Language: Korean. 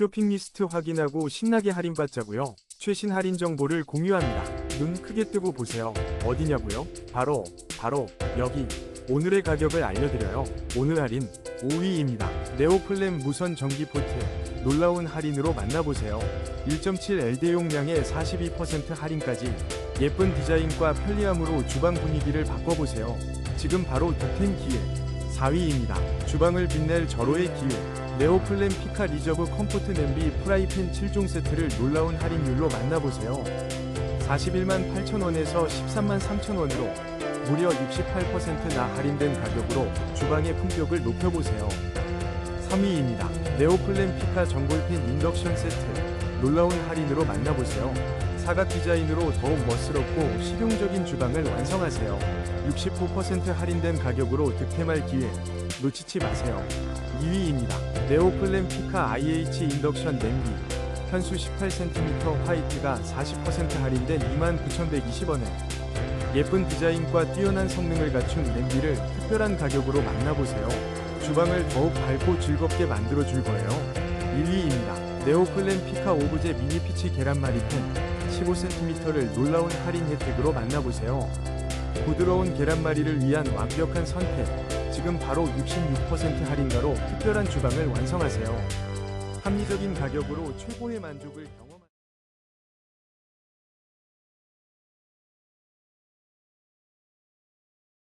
쇼핑 리스트 확인하고 신나게 할인받자고요. 최신 할인 정보를 공유합니다. 눈 크게 뜨고 보세요. 어디냐고요? 바로 바로 여기 오늘의 가격을 알려드려요. 오늘 할인 5위입니다. 네오플랜 무선 전기 포트 놀라운 할인으로 만나보세요. 1.7 LD 용량에 42% 할인까지 예쁜 디자인과 편리함으로 주방 분위기를 바꿔보세요. 지금 바로 득템 기회 4위입니다. 주방을 빛낼 절호의 기회 네오플랜 피카 리저브 컴포트 냄비 프라이팬 7종 세트를 놀라운 할인율로 만나보세요. 41만 8천원에서 13만 3천원으로 무려 68%나 할인된 가격으로 주방의 품격을 높여보세요. 3위입니다. 네오플랜 피카 전골팬 인덕션 세트 놀라운 할인으로 만나보세요. 사각 디자인으로 더욱 멋스럽고 실용적인 주방을 완성하세요. 65% 할인된 가격으로 득템할 기회 놓치지 마세요. 2위입니다. 네오플랜 피카 IH 인덕션 냄비 현수 18cm 화이트가 40% 할인된 29,120원에 예쁜 디자인과 뛰어난 성능을 갖춘 냄비를 특별한 가격으로 만나보세요. 주방을 더욱 밝고 즐겁게 만들어 줄 거예요. 1위입니다. 네오플랜 피카 오브제 미니 피치 계란말이 팬 15cm를 놀라운 할인 혜택으로 만나보세요. 부드러운 계란말이를 위한 완벽한 선택. 지금 바로 66% 할인가로 특별한 주방을 완성하세요. 합리적인 가격으로 최고의 만족을 경험